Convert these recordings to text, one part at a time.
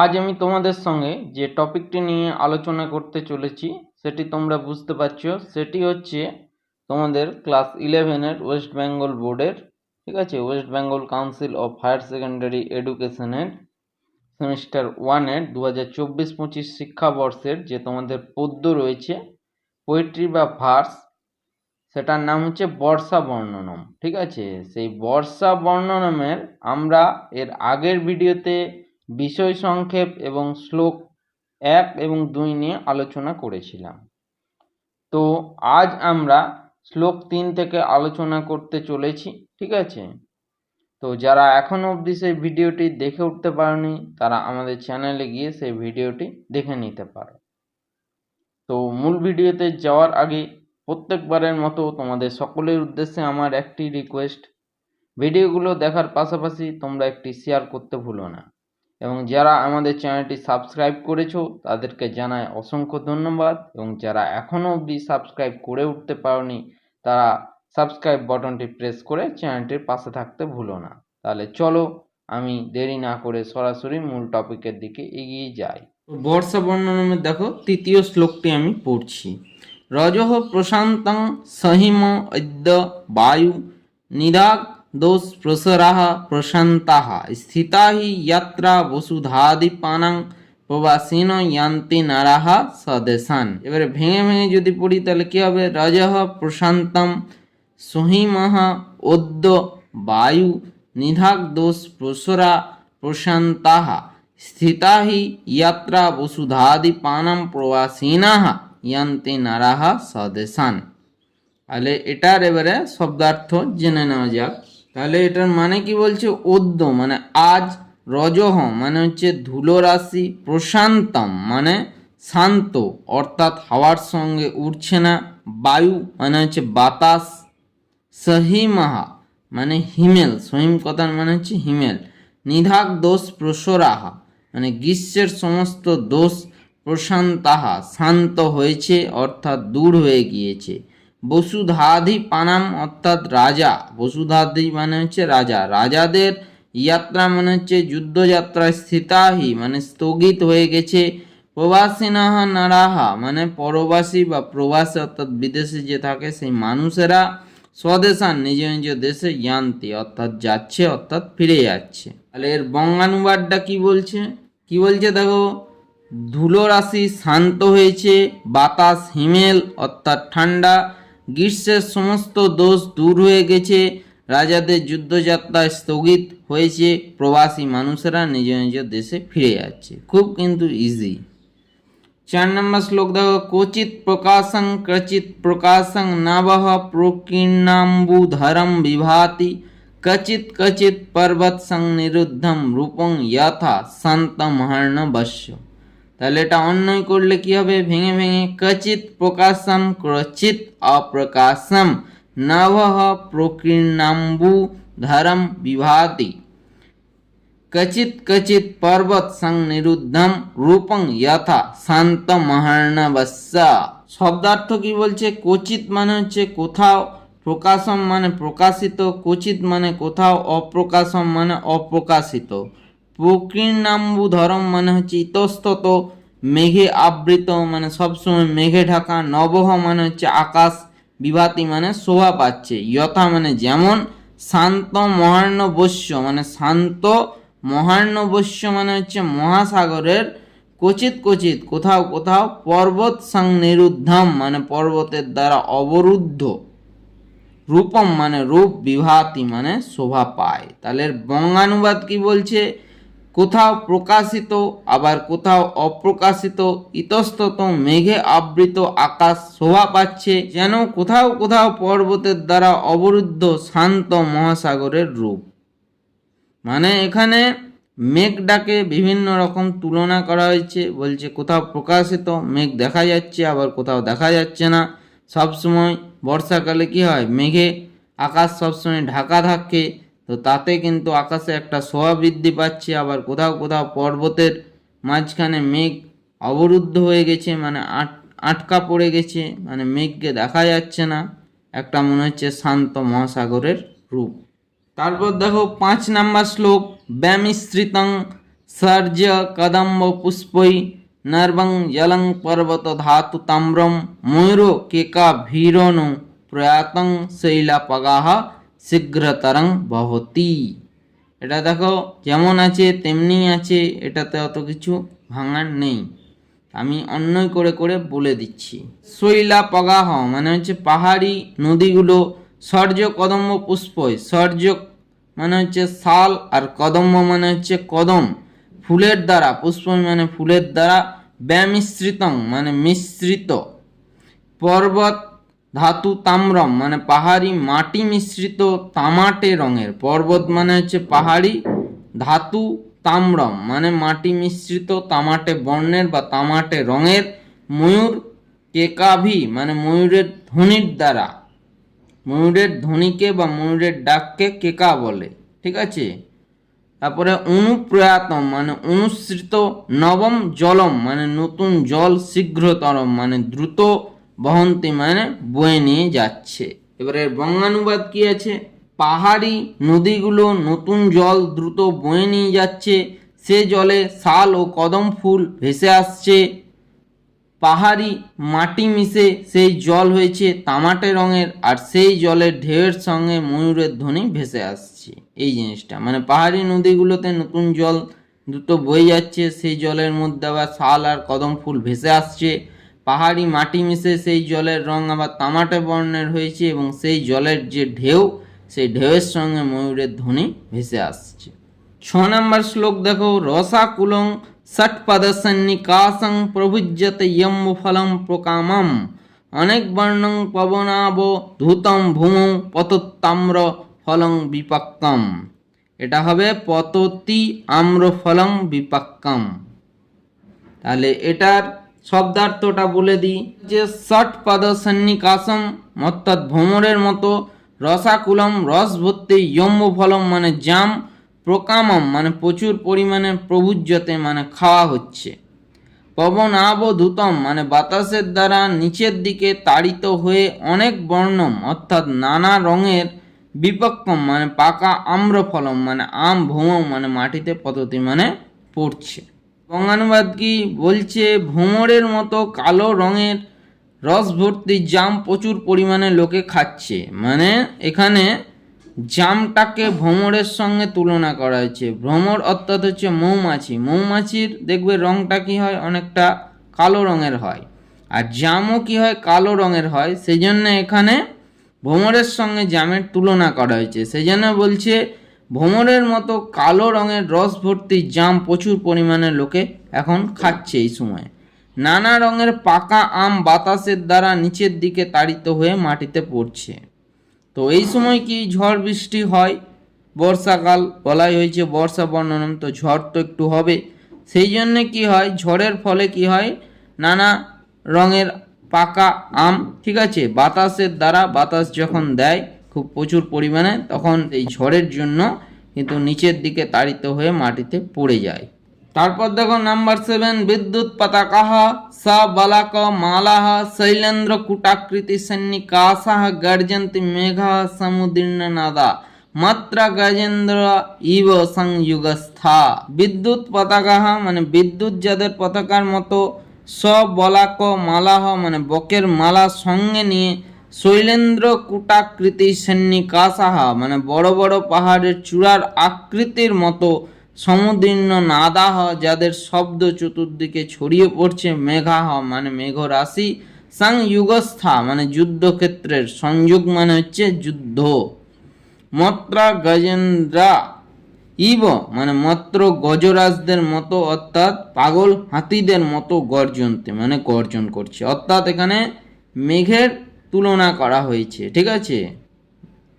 আজ আমি তোমাদের সঙ্গে যে টপিকটি নিয়ে আলোচনা করতে চলেছি, সেটি তোমরা বুঝতে পারছ। সেটি হচ্ছে তোমাদের ক্লাস ইলেভেনের ওয়েস্ট বেঙ্গল বোর্ডের, ঠিক আছে, West Bengal council of higher secondary এডুকেশনের সেমিস্টার ওয়ানের দু হাজার চব্বিশ পঁচিশ শিক্ষাবর্ষের যে তোমাদের পদ্য রয়েছে পোয়েট্রি বা ভার্স সেটার নাম হচ্ছে বর্ষা বর্ণনম, ঠিক আছে? সেই বর্ষা বর্ণনমের আমরা এর আগের ভিডিওতে বিষয় সংক্ষেপ এবং শ্লোক এক এবং দুই নিয়ে আলোচনা করেছিলাম। তো আজ আমরা শ্লোক তিন থেকে আলোচনা করতে চলেছি, ঠিক আছে? তো যারা এখনও অবধি সেই ভিডিওটি দেখে উঠতে পারেনি, তারা আমাদের চ্যানেলে গিয়ে সেই ভিডিওটি দেখে নিতে পারো। তো মূল ভিডিওতে যাওয়ার আগে প্রত্যেকবারের মতো তোমাদের সকলের উদ্দেশ্যে আমার একটি রিকোয়েস্ট ভিডিওগুলো দেখার পাশাপাশি তোমরা একটি শেয়ার করতে ভুলো না। এবং যারা আমাদের চ্যানেলটি সাবস্ক্রাইব করেছ, তাদেরকে জানাই অসংখ্য ধন্যবাদ। এবং যারা এখনও অবধি সাবস্ক্রাইব করে উঠতে পারোনি, তারা সাবস্ক্রাইব বাটনটি প্রেস করে চ্যানেলটির পাশে থাকতে ভুলো না। তাহলে চলো, আমি দেরি না করে সরাসরি মূল টপিকের দিকে এগিয়ে যাই। বর্ষা বর্ণনামে দেখো, তৃতীয় শ্লোকটি আমি পড়ছি। রজহ প্রশান্তং সহিম অদ্য বায়ু নিদাগ প্রসরাহ প্রশান্তাহ স্থিতা হি যাত্রা বসুধাদিপানাং প্রবাসীন ইয়ান্তি নারাহ স্বদেশান এবারে ভেঙে ভেঙে যদি পড়ি, তাহলে কি হবে? রজঃ প্রশান্তম সহিমহ অদ্য বায়ু নিধাগ দোষ প্রসরা প্রশান্তাহ। স্থিতা হি যাত্রা বসুধাদিপানাম প্রবাসীনাহ ইয়ান্তি নারাহ স্বদেশান তাহলে এটার এবারে শব্দার্থ জেনে নেওয়া যাক। তাহলে এটার মানে কি বলছে? অদ্য মানে আজ রজহ মানে হচ্ছে ধুলো রাশি প্রশান্তম মানে শান্ত, অর্থাৎ হাওয়ার সঙ্গে উঠছে না। বায়ু মানে হচ্ছে বাতাস, সহিমাহা মানে হিমেল, সহিম কথার মানে হচ্ছে হিমেল। নিধাক দোষ প্রসরাহা মানে গ্রীষ্মের সমস্ত দোষ প্রশান্তাহা, শান্ত হয়েছে, অর্থাৎ দূর হয়ে গিয়েছে। বসুধাধি পানাম অর্থাৎ রাজা। বসুধাধি মানে হচ্ছে রাজা। রাজাদের যাত্রা মানে হচ্ছে যুদ্ধযাত্রায় স্থিতাহি মানে স্থগিত হয়ে গেছে। প্রবাসীনাহা নারাহা মানে পরবাসী বা প্রবাসী অর্থাৎ বিদেশে যে থাকে সেই মানুষেরা স্বদেশান নিজ নিজ দেশে ইয়ান্তি অর্থাৎ যাচ্ছে, অর্থাৎ ফিরে যাচ্ছে। তাহলে এর বঙ্গানুবাদটা কি বলছে? কি বলছে দেখো? ধুলো রাশি শান্ত হয়েছে, বাতাস হিমেল, অর্থাৎ ঠান্ডা। গ্রীষ্মের সমস্ত দোষ দূর হয়ে গেছে। রাজাদের যুদ্ধযাত্রা স্থগিত হয়েছে। প্রবাসী মানুষেরা নিজ নিজ দেশে ফিরে যাচ্ছে। খুব কিন্তু ইজি চার নম্বর শ্লোক দেখো কোচিত প্রকাশং ক্রচিত প্রকাশং নবহ প্রকীর্ণাম্বুধরম বিভাতি। কচিত কচিত পর্বত সং নিরুদ্ধম রূপং যথা সন্তমহর্ণবশ্য তাহলে এটা অন্যয় করলে কি হবে? ভেঙে ভেঙে কচিত প্রকাশম ক্রচিত অপ্রকাশম, নভঃ প্রকীর্ণাম্বু ধরম বিভাতি। কচিত কচিত পর্বত সং নিরুদ্ধম রূপং যথা শান্ত মহার্ণবস্যা শব্দার্থ কি বলছে? কোচিত মানে হচ্ছে কোথাও, প্রকাশম মানে প্রকাশিত কোচিত মানে কোথাও, অপ্রকাশম মানে অপ্রকাশিত। প্রকীর্ণাম্বু ধরম মানে হচ্ছে ইতস্তত, মেঘে আবৃত মানে সবসময় মেঘে ঢাকা, নবহ মানে হচ্ছে আকাশ, বিভাতি মানে শোভা পাচ্ছে। যথা মানে যেমন, শান্ত মহার্ণবস্য মানে শান্ত মহার্ণবস্য মানে হচ্ছে মহাসাগরের কচিত কচিত কোথাও কোথাও পর্বত সং নিরুদ্ধম মানে পর্বতের দ্বারা অবরুদ্ধ। রূপম মানে রূপ, বিভাতি মানে শোভা পায়। তাহলে বঙ্গানুবাদ কি বলছে? কোথাও প্রকাশিত, আবার কোথাও অপ্রকাশিত, ইতস্তত মেঘে আবৃত আকাশ শোভা পাচ্ছে, যেন কোথাও কোথাও পর্বতের দ্বারা অবরুদ্ধ শান্ত মহাসাগরের রূপ। মানে এখানে মেঘটাকে বিভিন্ন রকম তুলনা করা হয়েছে, বলছে কোথাও প্রকাশিত, মেঘ দেখা যাচ্ছে, আবার কোথাও দেখা যাচ্ছে না। সবসময় বর্ষাকালে কি হয়, মেঘে আকাশ সবসময় ঢাকা থাকে তো তাতে কিন্তু আকাশে একটা শোয়া বৃদ্ধি পাচ্ছে, আবার কোথাও কোথাও পর্বতের মাঝখানে মেঘ অবরুদ্ধ হয়ে গেছে মানে আট, আটকা পড়ে গেছে মানে মেঘকে দেখা যাচ্ছে না। একটা মনে হচ্ছে শান্ত মহাসাগরের রূপ। তারপর দেখো পাঁচ নাম্বার শ্লোক, ব্যামিশ্রিতং সার্য কদম্ব পুষ্পই নর্বং জলং পর্বত ধাতু তাম্রম ময়ূর কেকা ভীরণ প্রয়াতং শৈলাপগাহ শীঘ্রতরং বহতি। এটা দেখো, যেমন আছে, তেমনি আছে, এটাতে অত কিছু ভাঙার নেই। আমি অন্যই করে করে বলে দিচ্ছি। শৈলা পগাহ মানে হচ্ছে পাহাড়ি নদীগুলো, সর্য কদম্ব পুষ্পই, সর্য মানে হচ্ছে শাল আর কদম্ব মানে হচ্ছে কদম। ফুলের দ্বারা, পুষ্প মানে ফুলের দ্বারা ব্যামিশ্রিতং মানে মিশ্রিত। পর্বত ধাতু তাম্রম মানে পাহাড়ি মাটি মিশ্রিত তামাটে রঙের। পর্বত মানে হচ্ছে পাহাড়ি ধাতু তাম্রম মানে মাটি মিশ্রিত তামাটে বর্ণের বা তামাটে রঙের ময়ূর কেকাভি মানে ময়ূরের ধ্বনির দ্বারা। ময়ূরের ধ্বনিকে বা ময়ূরের ডাককে কেকা বলে, ঠিক আছে? তারপরে অনুপ্রয়াতম মানে অনুসৃত নবম জলম মানে নতুন জল শীঘ্রতরম মানে দ্রুত বহন্তি মানে বয়ে নিয়ে যাচ্ছে। এবারে বঙ্গানুবাদ কি আছে? পাহাড়ি নদীগুলো নতুন জল দ্রুত বয়ে নিয়ে যাচ্ছে, সে জলে শাল ও কদম ফুল ভেসে আসছে। পাহাড়ি মাটি মিশে সেই জল হয়েছে তামাটে রঙের, আর সেই জলের ঢেউয়ের সঙ্গে ময়ূরের ধ্বনি ভেসে আসছে। এই জিনিসটা মানে পাহাড়ি নদীগুলোতে নতুন জল দ্রুত বয়ে যাচ্ছে, সেই জলের মধ্যে আবার শাল আর কদম ফুল ভেসে আসছে। পাহাড়ি মাটি মিশে সেই জলের রং আবার তামাটে বর্ণের হয়েছে এবং সেই জলের যে ঢেউ, সেই ঢেউয়ের সঙ্গে ময়ূরের ধ্বনি ভেসে আসছে। ছ নম্বর শ্লোক দেখো, রসাকুলং ষট পদসন্নিকাশং প্রভুজ্যতে ইয়ম ফলম প্রকামম। অনেক বর্ণং পবনাব ধূতম ভূমৌ পতত্তাম্র ফলং বিপাক্কম। এটা হবে পততি আম্র ফলং বিপাক্কম। তাহলে এটার শব্দার্থটা বলে দিই যে ষট পদ সন্নিকাশম অর্থাৎ ভ্রমরের মতো রসাকুলম রস ভর্তি ইয়ম্ব ফলম মানে জাম, প্রকামম মানে প্রচুর পরিমাণে প্রভুজ্যতে মানে খাওয়া হচ্ছে। পবন আবধূতম মানে বাতাসের দ্বারা নিচের দিকে তাড়িত হয়ে অনেক বর্ণম অর্থাৎ নানা রঙের বিপক্ষম মানে পাকা আম্রফলম মানে আম ভৌম মানে মাটিতে পদ্ধতি মানে পড়ছে। বঙ্গানুবাদ কি বলছে? ভ্রমরের মতো কালো রঙের রস ভর্তি জাম প্রচুর পরিমাণে লোকে খাচ্ছে। মানে এখানে জামটাকে ভ্রমরের সঙ্গে তুলনা করা হয়েছে। ভ্রমর অর্থাৎ হচ্ছে মৌমাছি। মৌমাছির দেখবে রঙটা কি হয়? অনেকটা কালো রঙের হয়। আর জামও কি হয়? কালো রঙের হয়। সেই জন্য এখানে ভ্রমরের সঙ্গে জামের তুলনা করা হয়েছে। সেই জন্য বলছে ভ্রমরের মতো কালো রঙের রস ভর্তি জাম প্রচুর পরিমাণে লোকে এখন খাচ্ছে এই সময়। নানা রঙের পাকা আম বাতাসের দ্বারা নিচের দিকে তাড়িত হয়ে মাটিতে পড়ছে। তো এই সময় কি ঝড় বৃষ্টি হয়? বর্ষাকাল বলাই হয়েছে, বর্ষা বর্ণনম তো ঝড় তো একটু হবে। সেই জন্য কি হয়? ঝড়ের ফলে কি হয়? নানা রঙের পাকা আম, ঠিক আছে? বাতাসের দ্বারা বাতাস যখন দেয় খুব প্রচুর পরিমাণে, তখন এই ঝড়ের জন্য কিন্তু নিচের দিকে তাড়িত হয়ে মাটিতে পড়ে যায়। তারপর দেখো নাম্বার সেভেন, বিদ্যুৎ পতাকাহ সা বালাক মালাহ শৈলেন্দ্র কুটাকৃতি সন্নিকাশাহ গর্জন্তি মেঘা সমুদীর্ণ নাদা মাত্র গজেন্দ্র ইব সংযুগস্থা। বিদ্যুৎ পতাকাহ মানে বিদ্যুৎ যাদের পতাকার মতো সব বলাক মালাহ মানে বকের মালা সঙ্গে নিয়ে শৈলেন্দ্র কুটাকৃতি সন্নিকাশাহা মানে বড় বড় পাহাড়ের চূড়ার আকৃতির মতো সমুদীর্ণ নাদাহ, যাদের শব্দ চতুর্দিকে ছড়িয়ে পড়ছে মেঘাহ মানে মেঘ রাশি সাং যুগস্থা মানে যুদ্ধক্ষেত্রের সংযোগ মানে হচ্ছে যুদ্ধ। মত্রা গজেন্দ্রা ইব মানে মাত্র গজরাজদের মতো, অর্থাৎ পাগল হাতিদের মতো গর্জনতে মানে গর্জন করছে। অর্থাৎ এখানে মেঘের তুলনা করা হয়েছে, ঠিক আছে?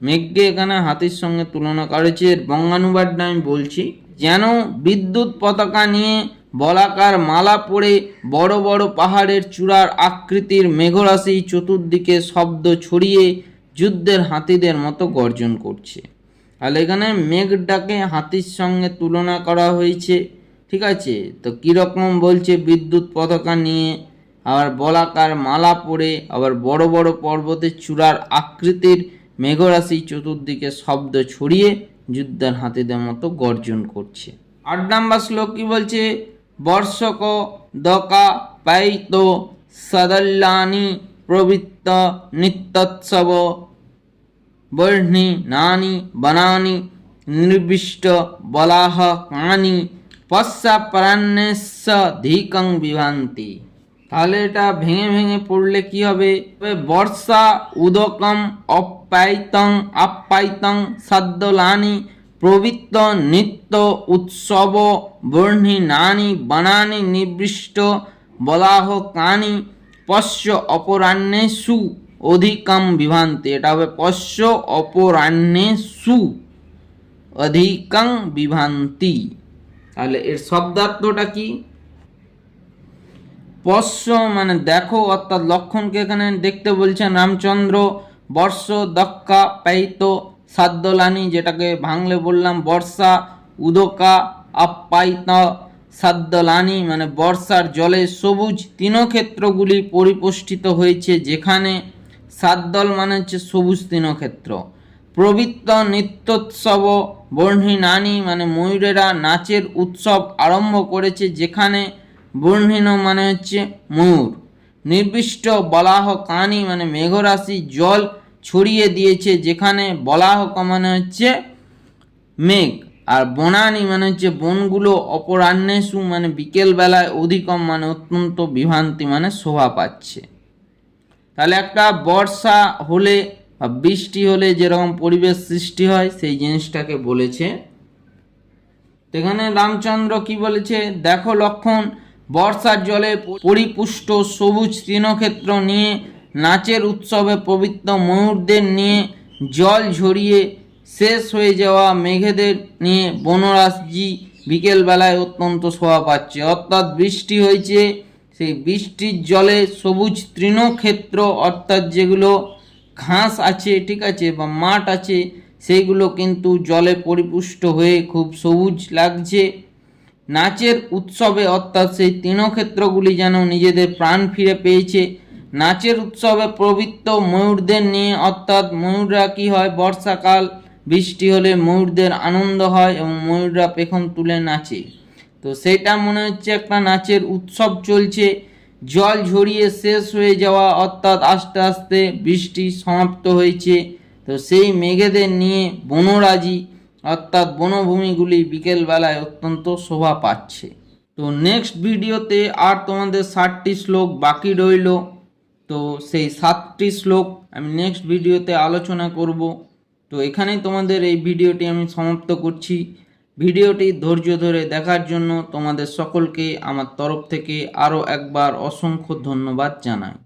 মেঘকে এখানে হাতির সঙ্গে তুলনা করা হয়েছে এর বঙ্গানুবাদটা আমি বলছি, যেন বিদ্যুৎ পতাকা নিয়ে বলাকার মালা পড়ে বড় বড় পাহাড়ের চূড়ার আকৃতির মেঘরাশি চতুর্দিকে শব্দ ছড়িয়ে যুদ্ধের হাতিদের মতো গর্জন করছে। তাহলে এখানে মেঘটাকে হাতির সঙ্গে তুলনা করা হয়েছে, ঠিক আছে? তো কীরকম বলছে বিদ্যুৎ পতাকা নিয়ে আবার বলাকার মালা পরে আবার বড় বড় পর্বতের চূড়ার আকৃতির মেঘরাশি চতুর্দিকে শব্দ ছড়িয়ে যুদ্ধের হাতিদের মতো গর্জন করছে। আট নাম্বার শ্লোক কি বলছে? বর্ষক দকা পাইত সদল্যানি প্রবৃত্ত নিত্যোৎসব। বর্ণি নানি বনানি নির্বিষ্ট বলাহ কানি পশ্চা প্রাণ্যস্য ধিকং বিভান্তি। তাহলে এটা ভেঙে ভেঙে পড়লে কি হবে? বর্ষা উদকম অপ্যায়তং আপ্যায়তং সাদ্দলানি প্রবৃত্ত নিত্য উৎসব বর্ণি নানি বনানি নিবৃষ্ট বলাহ কানি পশ্য অপরাহ্নে সু অধিকম বিভান্তি। এটা হবে পশ্য অপরাহ্নে সু অধিকং বিভান্তি। তাহলে এর শব্দার্থটা কি? পশ্য মানে দেখো, অর্থাৎ লক্ষণকে এখানে দেখতে বলছেন রামচন্দ্র, বর্ষ, দক্কা পাইত সাদ্দলানি, যেটাকে ভাঙলে বললাম বর্ষা, উদকা আপ্যায়িত সাদ্দলানি মানে বর্ষার জলে সবুজ তৃণক্ষেত্রগুলি পরিপুষ্টিত হয়েছে, যেখানে সাদ্দল মানে হচ্ছে সবুজ তৃণক্ষেত্র। প্রবৃত্ত নৃত্যোৎসব বর্ণি নানি মানে ময়ূরেরা নাচের উৎসব আরম্ভ করেছে, যেখানে বর্ণিন মানে হচ্ছে ময়ূর। নির্দিষ্ট বলাহ কানি মানে মেঘরাশি জল ছড়িয়ে দিয়েছে, যেখানে বলাহক মানে হচ্ছে মেঘ, আর বনানি মানে হচ্ছে বনগুলো অপরাহ্নেশু মানে বিকেলবেলায় অধিকম মানে অত্যন্ত বিভ্রান্তি মানে শোভা পাচ্ছে। তাহলে একটা বর্ষা হলে বা বৃষ্টি হলে যেরকম পরিবেশ সৃষ্টি হয়, সেই জিনিসটাকে বলেছে। এখানে রামচন্দ্র কি বলেছে? দেখো লক্ষণ বর্ষার জলে পরিপুষ্ট সবুজ তৃণক্ষেত্র নিয়ে, নাচের উৎসবে পবিত্র ময়ূরদের নিয়ে জল ঝরিয়ে শেষ হয়ে যাওয়া মেঘেদের নিয়ে বনরাজজি বিকেলবেলায় অত্যন্ত শোভা পাচ্ছে। অর্থাৎ বৃষ্টি হয়েছে, সেই বৃষ্টির জলে সবুজ তৃণক্ষেত্র, অর্থাৎ যেগুলো ঘাস আছে, ঠিক আছে, বা মাঠ আছে, সেইগুলো কিন্তু জলে পরিপুষ্ট হয়ে খুব সবুজ লাগছে। নাচের উৎসবে অর্থাৎ সেই তৃণক্ষেত্রগুলি যেন নিজেদের প্রাণ ফিরে পেয়েছে। নাচের উৎসবে প্রবৃত্ত ময়ূরদের নিয়ে অর্থাৎ ময়ূররা কি হয়? বর্ষাকাল, বৃষ্টি হলে ময়ূরদের আনন্দ হয় এবং ময়ূররা পেখম তুলে নাচে। তো সেটা মনে হচ্ছে একটা নাচের উৎসব চলছে। জল ঝরিয়ে শেষ হয়ে যাওয়া অর্থাৎ আস্তে আস্তে বৃষ্টি সমাপ্ত হয়েছে। তো সেই মেঘেদের নিয়ে বনরাজি অর্থাৎ বনভূমিগুলি বিকেলবেলায় অত্যন্ত শোভা পাচ্ছে। তো নেক্সট ভিডিওতে আর তোমাদের ষাটটি শ্লোক বাকি রইল। তো সেই সাতটি শ্লোক আমি নেক্সট ভিডিওতে আলোচনা করব। তো এখানেই তোমাদের এই ভিডিওটি আমি সমাপ্ত করছি। ভিডিওটি ধৈর্য ধরে দেখার জন্য তোমাদের সকলকে আমার তরফ থেকে আরও একবার অসংখ্য ধন্যবাদ জানাই।